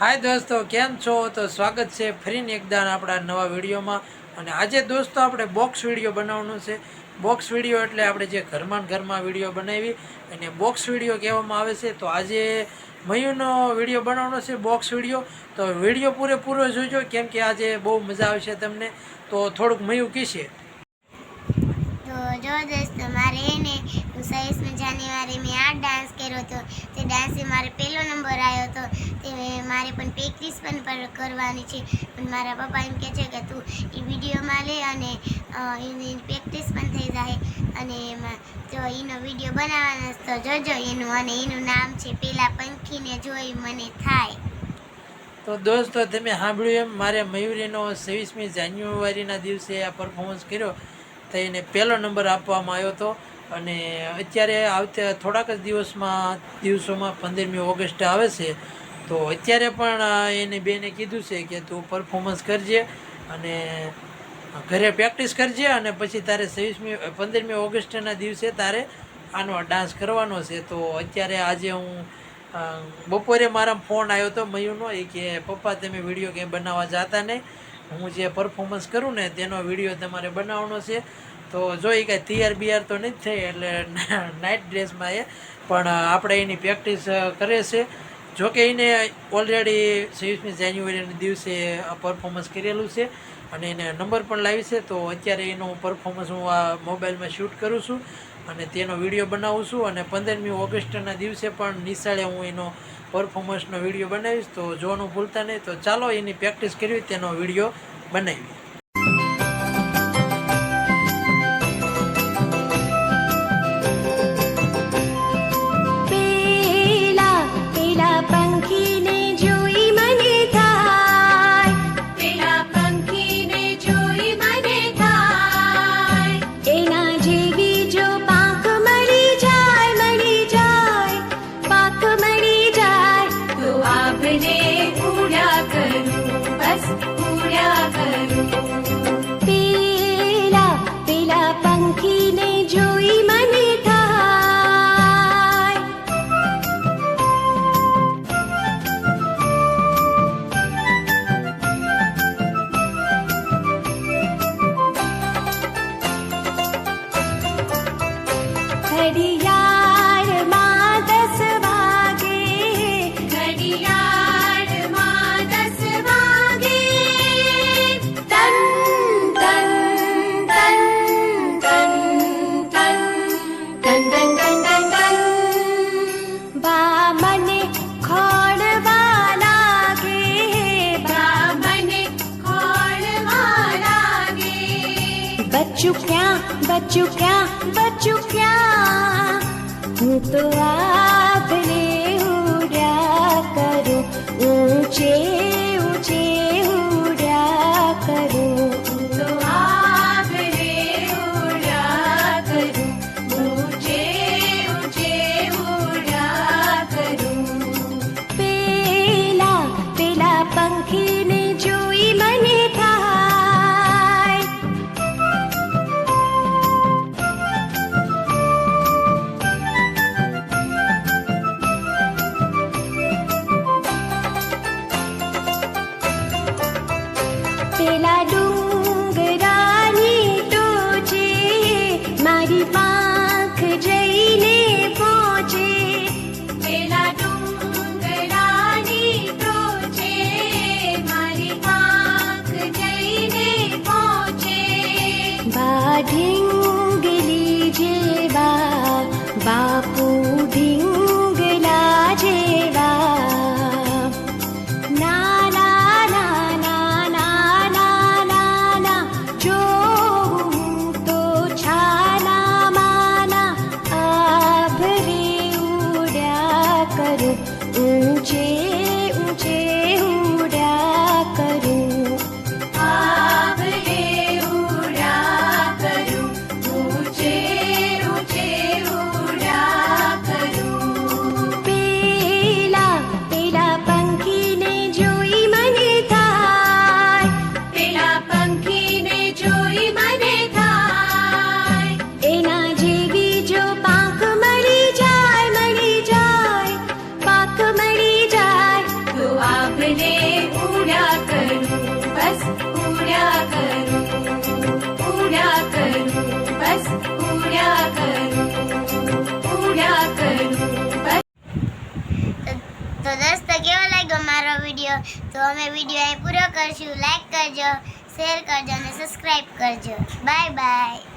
હાય દોસ્તો, કેમ છો? તો સ્વાગત છે ફરીને એકદા આપણા નવા વિડીયોમાં. અને આજે દોસ્તો, આપણે બોક્સ વીડિયો બનાવવાનું છે. બોક્સ વીડિયો એટલે આપણે જે ઘરમાં ઘરમાં વીડિયો બનાવી અને બોક્સ વીડિયો કહેવામાં આવે છે. તો આજે મયુનો વીડિયો બનાવવાનો છે બોક્સ વીડિયો. તો વીડિયો પૂરેપૂરો જોજો, કેમ કે આજે બહુ મજા આવશે તમને. તો થોડુંક મયુ કીશે તો જો દોસ્તો, મારે એને સવીસમી જાન્યુઆરી મેં આ ડાન્સ કર્યો હતો. તે ડાન્સથી મારે પહેલો નંબર આવ્યો હતો. તે મારે પણ પ્રેક્ટિસ પણ કરવાની છે. પણ મારા પપ્પા એમ કહે છે કે તું એ વિડીયોમાં લે અને એની પ્રેક્ટિસ પણ થઈ જાય. અને એમાં જો એનો વીડિયો બનાવવાનો તો જોજો એનું અને એનું નામ છે પેલા પંખીને જોઈ મને થાય. તો દોસ્તો તમે સાંભળ્યું એમ, મારે મયુરીનો છવ્વીસમી જાન્યુઆરીના દિવસે આ પરફોર્મન્સ કર્યો. તો એને પહેલો નંબર આપવામાં આવ્યો હતો. અને અત્યારે આવતા થોડાક જ દિવસમાં, દિવસોમાં પંદરમી ઓગસ્ટ આવે છે. તો અત્યારે પણ એને બેને કીધું છે કે તું પરફોર્મન્સ કરજે અને ઘરે પ્રેક્ટિસ કરજે અને પછી તારે છવ્વીસમી, પંદરમી ઓગસ્ટના દિવસે તારે આનો ડાન્સ કરવાનો છે. તો અત્યારે આજે હું બપોરે મારા ફોન આવ્યો હતો મયુનો એ કે, પપ્પા, તમે વીડિયો કંઈ બનાવવા જતા નહીં. હું જે પરફોર્મન્સ કરું ને તેનો વીડિયો તમારે બનાવવાનો છે. તો જો એ કાંઈ તૈયાર બિયાર તો નથી થઈ, એટલે નાઇટ ડ્રેસમાં એ. પણ આપણે એની પ્રેક્ટિસ કરે છે. જોકે એને ઓલરેડી છવ્વીસમી જાન્યુઆરીના દિવસે પરફોર્મન્સ કરેલું છે અને એને નંબર પણ લાવી છે, તો અત્યારે એનું પરફોર્મન્સ હું આ મોબાઈલમાં શૂટ કરું છું અને તેનો વીડિયો બનાવું છું અને પંદરમી ઓગસ્ટના દિવસે પણ નિશાળે હું એનો પરફોર્મન્સનો વીડિયો બનાવીશ, તો જોવાનું ભૂલતા નહીં. તો ચાલો એની પ્રેક્ટિસ કરવી, તેનો વીડિયો બનાવી बच्चू क्या बच्चू क्या बच्चू क्या हूँ तो आपने उड़ा करो ऊंचे परिवार તો દોસ્તો કેવો લાગ્યો મારો વીડિયો તો અમે વીડિયો અહીં પૂરો કરશું. લાઈક કરજો શેર કરજો અને સબસ્ક્રાઈબ કરજો. Bye bye